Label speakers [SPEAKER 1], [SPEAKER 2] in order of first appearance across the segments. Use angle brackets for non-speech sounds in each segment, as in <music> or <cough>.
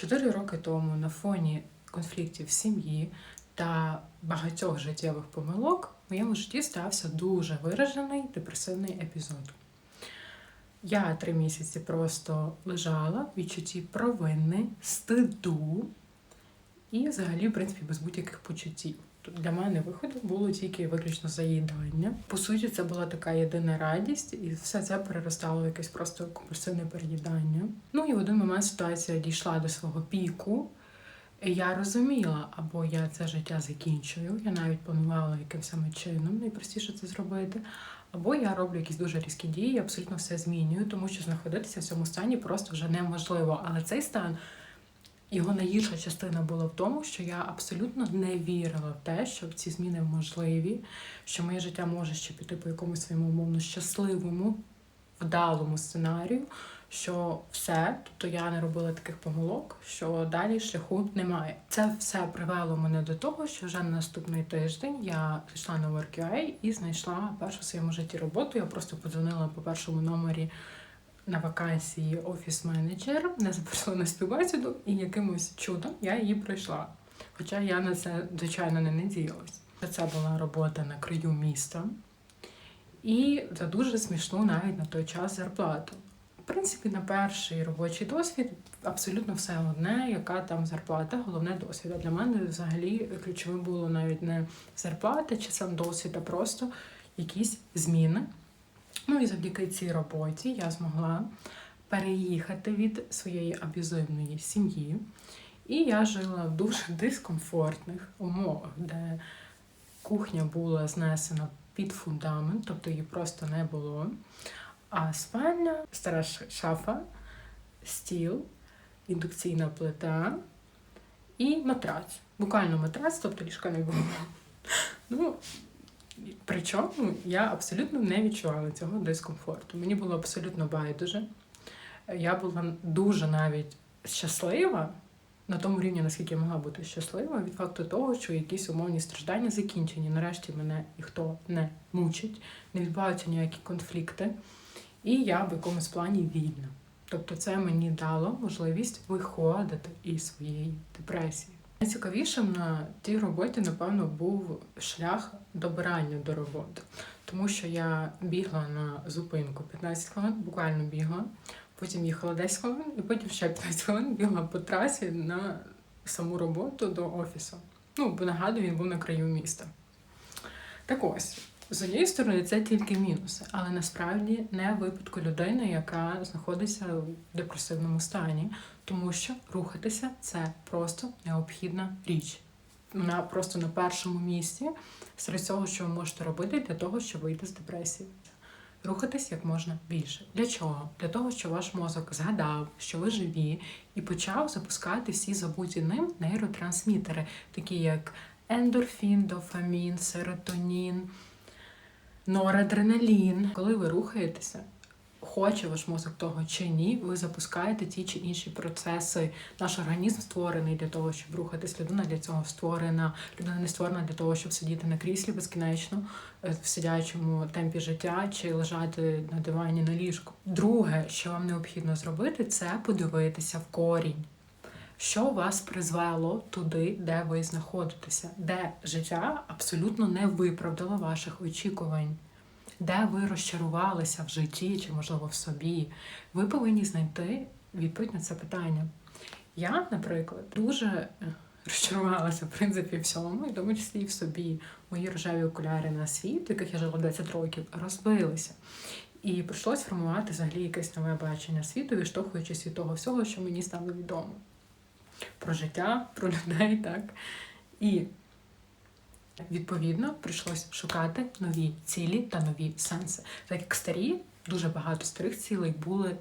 [SPEAKER 1] Чотири роки тому на фоні конфліктів в сім'ї та багатьох життєвих помилок в моєму житті стався дуже виражений депресивний епізод. Я три місяці просто лежала в відчутті провини, стиду і взагалі, в принципі, без будь-яких почуттів. Для мене виходу було тільки виключно заїдання. По суті, це була така єдина радість, і все це переростало в якесь просто компульсивне переїдання. Ну і в один момент ситуація дійшла до свого піку. Я розуміла, або я це життя закінчую, я навіть планувала яким саме чином найпростіше це зробити, або я роблю якісь дуже різкі дії, абсолютно все змінюю, тому що знаходитися в цьому стані просто вже неможливо. Але цей стан його найгірша частина була в тому, що я абсолютно не вірила в те, що ці зміни можливі, що моє життя може ще піти по якомусь своєму умовно щасливому, вдалому сценарію, що все, тобто я не робила таких помилок, що далі шляху немає. Це все привело мене до того, що вже на наступний тиждень я пішла на WorkUA і знайшла першу в своєму житті роботу. Я просто подзвонила по першому номері на вакансії офіс-менеджер, не запросила на співбесіду, і якимось чудом я її пройшла. Хоча я на це, звичайно, не надіялась. Це була робота на краю міста, і за дуже смішну навіть на той час зарплату. В принципі, на перший робочий досвід абсолютно все одне, яка там зарплата, головне досвід. А для мене взагалі ключовим було навіть не зарплата чи сам досвід, а просто якісь зміни. Ну і завдяки цій роботі я змогла переїхати від своєї аб'юзивної сім'ї. І я жила в дуже <laughs> дискомфортних умовах, де кухня була знесена під фундамент, тобто її просто не було. А спальня, стара шафа, стіл, індукційна плита і матрац. Буквально матрац, тобто ліжка не було. <laughs> Ну, Причому я абсолютно не відчувала цього дискомфорту. Мені було абсолютно байдуже. Я була дуже навіть щаслива на тому рівні, наскільки я могла бути щаслива, від факту того, що якісь умовні страждання закінчені. Нарешті мене ніхто не мучить, не відбуваються ніякі конфлікти. І я в якомусь плані вільна. Тобто це мені дало можливість виходити із своєї депресії. Найцікавішим на тій роботі, напевно, був шлях добирання до роботи, тому що я бігла на зупинку 15 хвилин, буквально бігла, потім їхала 10 хвилин, і потім ще 15 хвилин бігла по трасі на саму роботу до офісу. Ну, бо нагадую, він був на краю міста. Так ось. З однієї сторони, це тільки мінуси, але насправді не випадку людини, яка знаходиться в депресивному стані, тому що рухатися це просто необхідна річ. Вона просто на першому місці серед цього, що ви можете робити для того, щоб вийти з депресії. Рухатись як можна більше. Для чого? Для того, щоб ваш мозок згадав, що ви живі, і почав запускати всі забуті ним нейротрансмітери, такі як ендорфін, дофамін, серотонін норадреналін. Коли ви рухаєтеся, хоче ваш мозок того чи ні, ви запускаєте ті чи інші процеси. Наш організм створений для того, щоб рухатись. Людина для цього створена. Людина не створена для того, щоб сидіти на кріслі безкінечно е, в сидячому темпі життя чи лежати на дивані на ліжку. Друге, що вам необхідно зробити, це подивитися в корінь. Що вас призвело туди, де ви знаходитеся, де життя абсолютно не виправдало ваших очікувань, де ви розчарувалися в житті чи, можливо, в собі. Ви повинні знайти відповідь на це питання. Я, наприклад, дуже е, розчарувалася, в принципі, всьому, і тому числі і в собі. Мої рожеві окуляри на світ, в яких я жила 10 років, розбилися. І прийшлось формувати взагалі якесь нове бачення світу, відштовхуючись від того всього, що мені стало відомо про життя, про людей, так. І відповідно прийшлось шукати нові цілі та нові сенси. Так як старі, дуже багато старих цілей були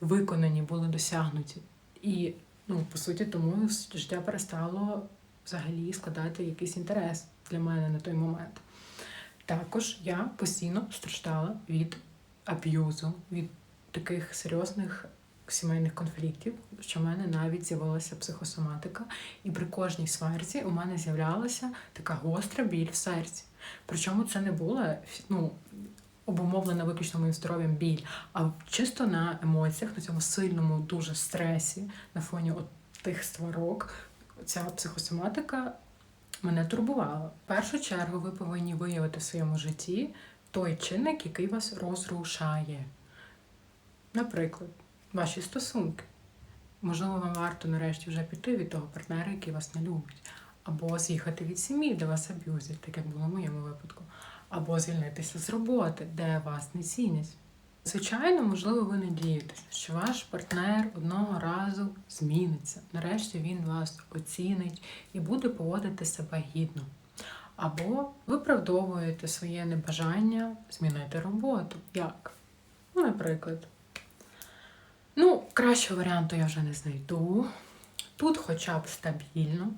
[SPEAKER 1] виконані, були досягнуті. І, ну, по суті, тому життя перестало взагалі складати якийсь інтерес для мене на той момент. Також я постійно страждала від аб'юзу, від таких серйозних сімейних конфліктів, що в мене навіть з'явилася психосоматика, і при кожній сварці у мене з'являлася така гостра біль в серці. Причому це не була ну, обумовлена виключно моїм здоров'ям біль, а чисто на емоціях, на цьому сильному дуже стресі, на фоні от тих сварок ця психосоматика мене турбувала. В першу чергу ви повинні виявити в своєму житті той чинник, який вас розрушає. Наприклад, ваші стосунки. Можливо, вам варто нарешті вже піти від того партнера, який вас не любить, або з'їхати від сім'ї, де вас аб'юзять, так як було в моєму випадку, або звільнитися з роботи, де вас не цінять. Звичайно, можливо, ви надієтесь, що ваш партнер одного разу зміниться. Нарешті він вас оцінить і буде поводити себе гідно. Або виправдовуєте своє небажання змінити роботу. Як? Ну, наприклад. Ну, кращого варіанту я вже не знайду. Тут хоча б стабільно.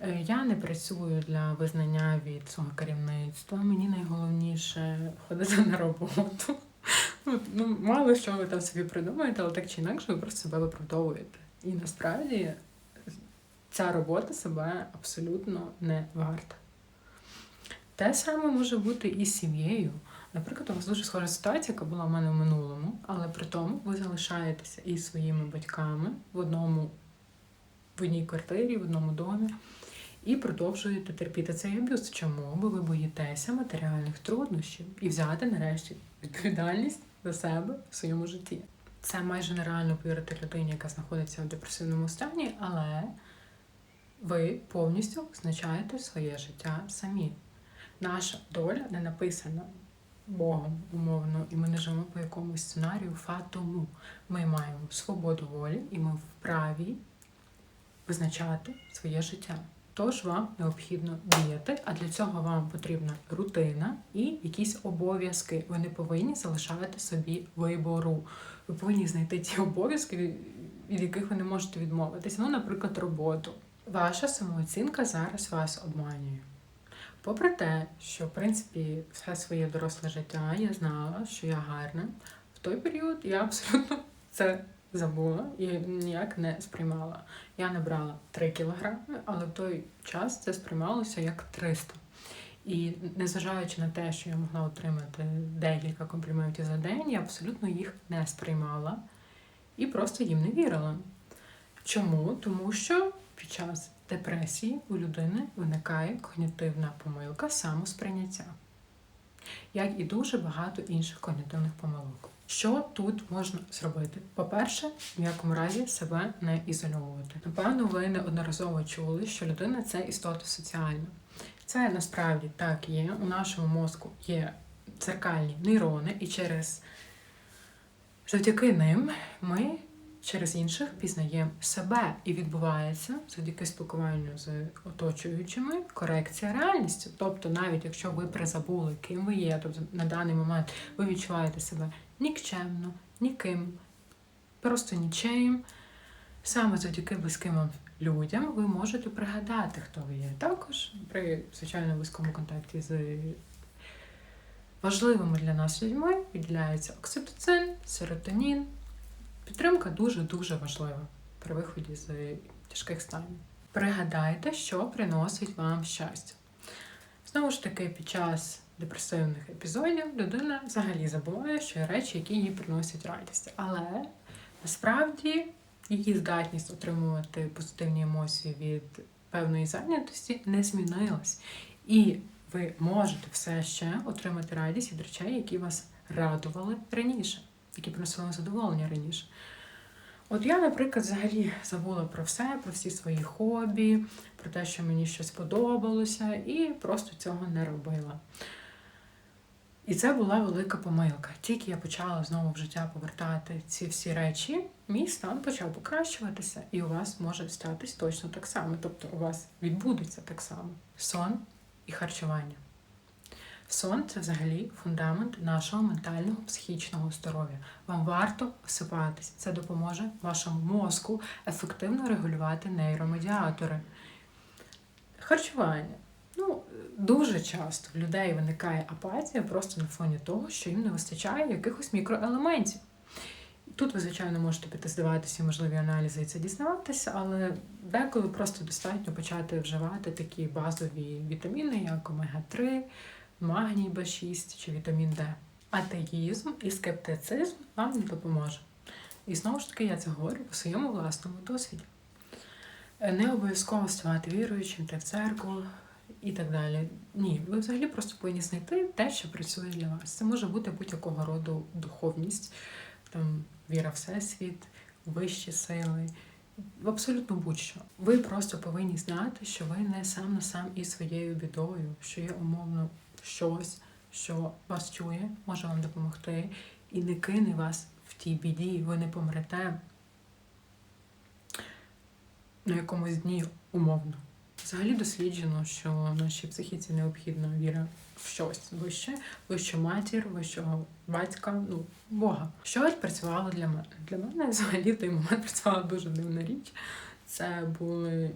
[SPEAKER 1] Е, Я не працюю для визнання від свого керівництва. Мені найголовніше ходити на роботу. Ну, ну, мало що ви там собі придумаєте, але так чи інакше ви просто себе виправдовуєте. І насправді ця робота себе абсолютно не варта. Те саме може бути і з сім'єю. Наприклад, у вас дуже схожа ситуація, яка була в мене в минулому, але при тому ви залишаєтеся із своїми батьками в одному в одній квартирі, в одному домі, і продовжуєте терпіти цей аб'юз. Чому? Бо ви боїтеся матеріальних труднощів і взяти нарешті відповідальність за себе в своєму житті. Це майже нереально повірити людині, яка знаходиться в депресивному стані, але ви повністю визначаєте своє життя самі. Наша доля не написана Богом умовно, і ми не живемо по якомусь сценарію фатуму. Ми маємо свободу волі і ми вправі визначати своє життя. Тож вам необхідно діяти, а для цього вам потрібна рутина і якісь обов'язки. Ви не повинні залишати собі вибору. Ви повинні знайти ті обов'язки, від яких ви не можете відмовитися. Ну, наприклад, роботу. Ваша самооцінка зараз вас обманює. Попри те, що в принципі все своє доросле життя я знала, що я гарна, в той період я абсолютно це забула і ніяк не сприймала. Я набрала 3 кілограми, але в той час це сприймалося як 300. І незважаючи на те, що я могла отримати декілька компліментів за день, я абсолютно їх не сприймала і просто їм не вірила. Чому? Тому що під час депресії у людини виникає когнітивна помилка самосприйняття, як і дуже багато інших когнітивних помилок. Що тут можна зробити? По-перше, в якому разі себе не ізольовувати. Напевно, ви неодноразово чули, що людина це істота соціальна. Це насправді так є. У нашому мозку є дзеркальні нейрони, і через завдяки ним ми через інших пізнаємо себе і відбувається завдяки спілкуванню з оточуючими корекція реальністю. Тобто, навіть якщо ви призабули, ким ви є, тобто на даний момент ви відчуваєте себе нікчемно, ніким, просто нічим. Саме завдяки близьким вам людям ви можете пригадати, хто ви є. Також при звичайно близькому контакті з важливими для нас людьми виділяється окситоцин, серотонін. Підтримка дуже-дуже важлива при виході з тяжких станів. Пригадайте, що приносить вам щастя. Знову ж таки, під час депресивних епізодів людина взагалі забуває, що є речі, які їй приносять радість. Але насправді її здатність отримувати позитивні емоції від певної зайнятості не змінилась. І ви можете все ще отримати радість від речей, які вас радували раніше, які приносили вам задоволення раніше. От я, наприклад, взагалі забула про все, про всі свої хобі, про те, що мені щось подобалося, і просто цього не робила. І це була велика помилка. Тільки я почала знову в життя повертати ці всі речі, мій стан почав покращуватися, і у вас може статись точно так само. Тобто у вас відбудеться так само сон і харчування. Сон це взагалі фундамент нашого ментального психічного здоров'я. Вам варто висипатись. Це допоможе вашому мозку ефективно регулювати нейромедіатори. Харчування. Ну, дуже часто в людей виникає апатія просто на фоні того, що їм не вистачає якихось мікроелементів. Тут ви, звичайно, можете піти здаватися можливі аналізи і це дізнаватися, але деколи просто достатньо почати вживати такі базові вітаміни, як омега-3, магній Б6 чи вітамін Д. Атеїзм і скептицизм вам не допоможе. І знову ж таки, я це говорю по своєму власному досвіді. Не обов'язково ставати віруючим, йти в церкву і так далі. Ні, ви взагалі просто повинні знайти те, що працює для вас. Це може бути будь-якого роду духовність, там віра в всесвіт, вищі сили, абсолютно будь-що. Ви просто повинні знати, що ви не сам на сам із своєю бідою, що є умовно щось, що вас чує, може вам допомогти, і не кине вас в тій біді, ви не помрете на якомусь дні умовно. Взагалі досліджено, що нашій психіці необхідна віра в щось вище, вищу матір, вищого батька, ну, Бога. Що працювало для мене? Для мене взагалі той момент працювала дуже дивна річ. Це були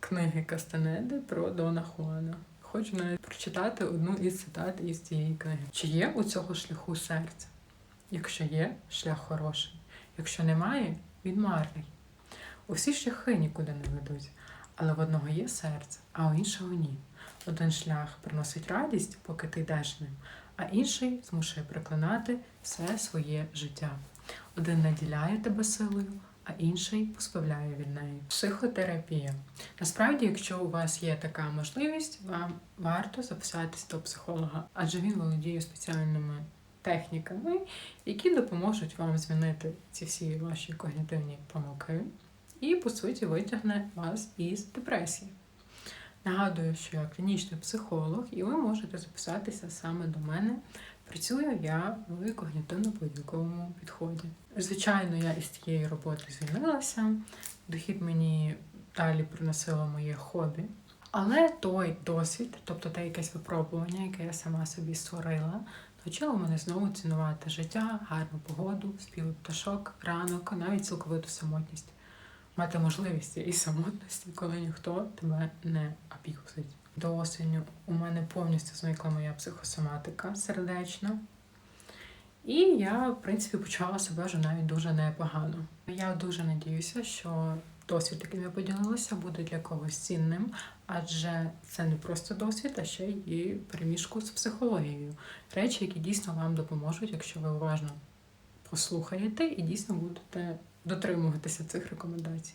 [SPEAKER 1] книги Кастанеди про Дона Хуана. Хочу навіть прочитати одну із цитат із цієї книги. Чи є у цього шляху серце? Якщо є, шлях хороший. Якщо немає, він марний. Усі шляхи нікуди не ведуть, але в одного є серце, а у іншого ні. Один шлях приносить радість, поки ти йдеш ним, а інший змушує проклинати все своє життя. Один наділяє тебе силою, а інший позбавляє від неї. Психотерапія. Насправді, якщо у вас є така можливість, вам варто записатись до психолога, адже він володіє спеціальними техніками, які допоможуть вам змінити ці всі ваші когнітивні помилки і, по суті, витягне вас із депресії. Нагадую, що я клінічний психолог, і ви можете записатися саме до мене. Працюю я в когнітивно-поведінковому підході. Звичайно, я із цієї роботи звільнилася. Дохід мені далі приносило моє хобі. Але той досвід, тобто те якесь випробування, яке я сама собі створила, навчило мене знову цінувати життя, гарну погоду, спів пташок, ранок, навіть цілковиту самотність. Мати можливість цієї самотності, коли ніхто тебе не опікусить. До осені у мене повністю зникла моя психосоматика сердечна. І я, в принципі, почала себе вже навіть дуже непогано. Я дуже надіюся, що досвід, яким я поділилася, буде для когось цінним, адже це не просто досвід, а ще й переміжку з психологією. Речі, які дійсно вам допоможуть, якщо ви уважно послухаєте і дійсно будете дотримуватися цих рекомендацій.